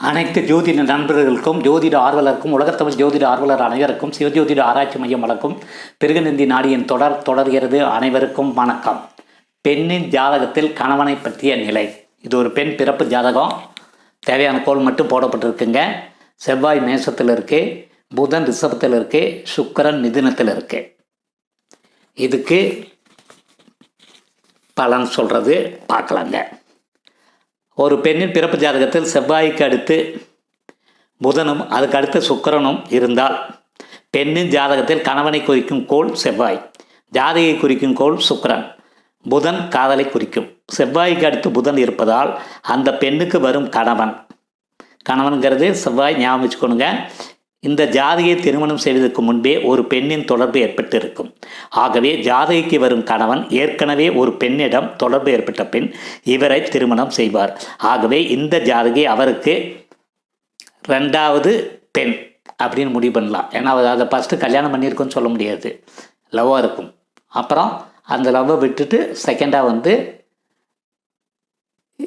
அனைத்து ஜோதிட நண்பர்களுக்கும் ஜோதிட ஆர்வலருக்கும் உலகத்தமிழ் ஜோதிட ஆர்வலர் அனைவருக்கும் சிவஜோதிட ஆராய்ச்சி மையம் வழக்கும் பிருகநந்தி நாடியின் தொடர் தொடர்கிறது அனைவருக்கும் வணக்கம். பெண்ணின் ஜாதகத்தில் கணவனை பற்றிய நிலை. இது ஒரு பெண் பிறப்பு ஜாதகம். தேவையான கோல் மட்டும் போடப்பட்டிருக்குங்க. செவ்வாய் மேசத்தில் இருக்கு புதன் ரிஷபத்தில் இருக்கு சுக்கரன் மிதுனத்தில் இருக்கு. இதுக்கு பலன் சொல்கிறது பார்க்கலாங்க. ஒரு பெண்ணின் பிறப்பு ஜாதகத்தில் செவ்வாய்க்கு அடுத்து புதனும் அதுக்கு அடுத்து சுக்கரனும் இருந்தால் பெண்ணின் ஜாதகத்தில் கணவனை குறிக்கும் கோள் செவ்வாய் ஜாதகை குறிக்கும் கோள் சுக்கரன். புதன் காதலை குறிக்கும். செவ்வாய்க்கு அடுத்து புதன் இருப்பதால் அந்த பெண்ணுக்கு வரும் கணவன். கணவனுங்கிறது செவ்வாய் ஞாபகம் வச்சுக்கணுங்க. இந்த ஜாதியை திருமணம் செய்வதற்கு முன்பே ஒரு பெண்ணின் தொடர்பு ஏற்பட்டு இருக்கும் ஆகவே ஜாதகிக்கு வரும் கணவன் ஏற்கனவே ஒரு பெண்ணிடம் தொடர்பு ஏற்பட்ட பின் இவரை திருமணம் செய்வார். ஆகவே இந்த ஜாதகி அவருக்கு ரெண்டாவது பெண் அப்படின்னு முடிவு பண்ணலாம். ஏன்னா அதை ஃபஸ்ட்டு கல்யாணம் பண்ணியிருக்குன்னு சொல்ல முடியாது. லவ்வாக இருக்கும். அப்புறம் அந்த லவ்வை விட்டுட்டு செகண்டாக வந்து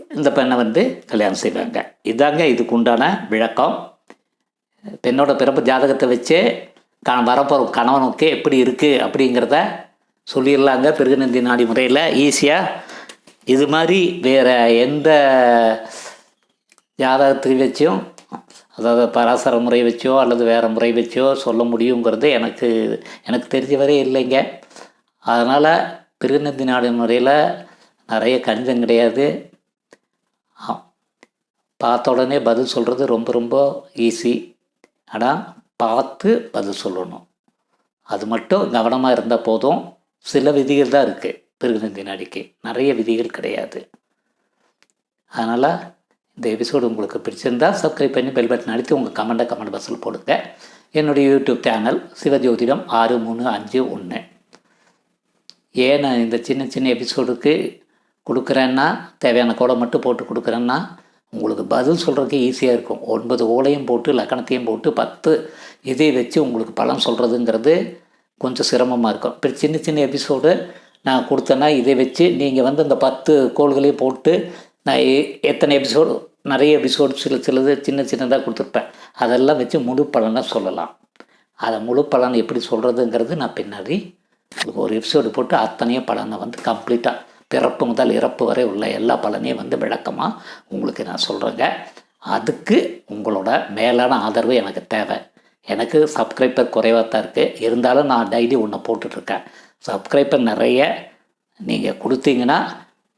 இந்த பெண்ணை வந்து கல்யாணம் செய்வாங்க. இதாங்க இதுக்கு உண்டான விளக்கம். பெண்ணோட பிறப்பு ஜாதகத்தை வச்சு க வரப்போகிற கணவனுக்கு எப்படி இருக்குது அப்படிங்கிறத சொல்லிடலாங்க. பிறகுநந்தி நாடி முறையில் ஈஸியாக இது மாதிரி வேறு எந்த ஜாதகத்தை வச்சும் அதாவது பராசர முறை வச்சோ அல்லது வேறு முறை வச்சோ சொல்ல முடியுங்கிறது எனக்கு எனக்கு தெரிஞ்ச வரை இல்லைங்க. அதனால் பிறகுநந்தி நாடு முறையில் நிறைய கணிதம் கிடையாது. பார்த்த உடனே பதில் சொல்கிறது ரொம்ப ரொம்ப ஈஸி. ஆனால் பார்த்து பதில் சொல்லணும். அது மட்டும் கவனமாக இருந்தால் போதும். சில விதிகள் தான் இருக்குது பிறகுநந்தி நாடிக்கு நிறைய விதிகள் கிடையாது. அதனால் இந்த எபிசோடு உங்களுக்கு பிடிச்சிருந்தா சப்ஸ்கிரைப் பண்ணி பெல் பட்டன் அழுத்தி உங்கள் கமெண்ட்டை கமெண்ட் பாக்ஸில் போடுங்க. என்னுடைய யூடியூப் சேனல் சிவஜோதிடம் ஆறு மூணு அஞ்சு ஒன்று ஏன் நான் இந்த சின்ன சின்ன எபிசோடுக்கு கொடுக்குறேன்னா தேவையான கோடை மட்டும் போட்டு கொடுக்குறேன்னா உங்களுக்கு பதில் சொல்கிறதுக்கு ஈஸியாக இருக்கும். ஒன்பது ஓலையும் போட்டு லக்கணத்தையும் போட்டு பத்து இதை வச்சு உங்களுக்கு பலம் சொல்கிறதுங்கிறது கொஞ்சம் சிரமமாக இருக்கும். இப்போ சின்ன சின்ன எபிசோடு நான் கொடுத்தேன்னா இதை வச்சு நீங்கள் வந்து இந்த பத்து கோள்களையும் போட்டு நான் எ- எத்தனை எபிசோடு நிறைய எபிசோடு சில சிலது சின்ன சின்னதாக கொடுத்துருப்பேன். அதெல்லாம் வச்சு முழு பலனாக சொல்லலாம். அதை முழு பலன் எப்படி சொல்கிறதுங்கிறது நான் பின்னாடி உங்களுக்கு ஒரு எபிசோடு போட்டு அத்தனையும் பலனை வந்து கம்ப்ளீட்டாக பிறப்பு முதல் இறப்பு வரை உள்ள எல்லா பலனையும் வந்து விளக்கமாக உங்களுக்கு நான் சொல்கிறேங்க அதுக்கு உங்களோட மேலான ஆதரவு எனக்கு தேவை. எனக்கு சப்ஸ்கிரைபர் குறைவாக தான் இருக்குது இருந்தாலும் நான் டெய்லி ஒன்று போட்டுட்ருக்கேன். சப்ஸ்கிரைபர் நிறைய நீங்கள் கொடுத்தீங்கன்னா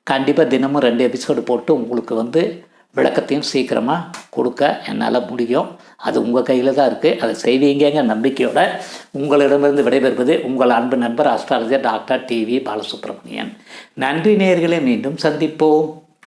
கண்டிப்பாக தினமும் ரெண்டு எபிசோடு போட்டு உங்களுக்கு வந்து விளக்கத்தையும் சீக்கிரமாக கொடுக்க என்னால் முடியும். அது உங்கள் கையில் தான் இருக்குது அதை செய்வீங்கங்க நம்பிக்கையோட. உங்களிடமிருந்து விடைபெறுவது உங்கள் அன்பு நண்பர் அஸ்ட்ராலஜர் டாக்டர் டிவி பாலசுப்ரமணியன். நன்றி நேர்களை மீண்டும் சந்திப்போம்.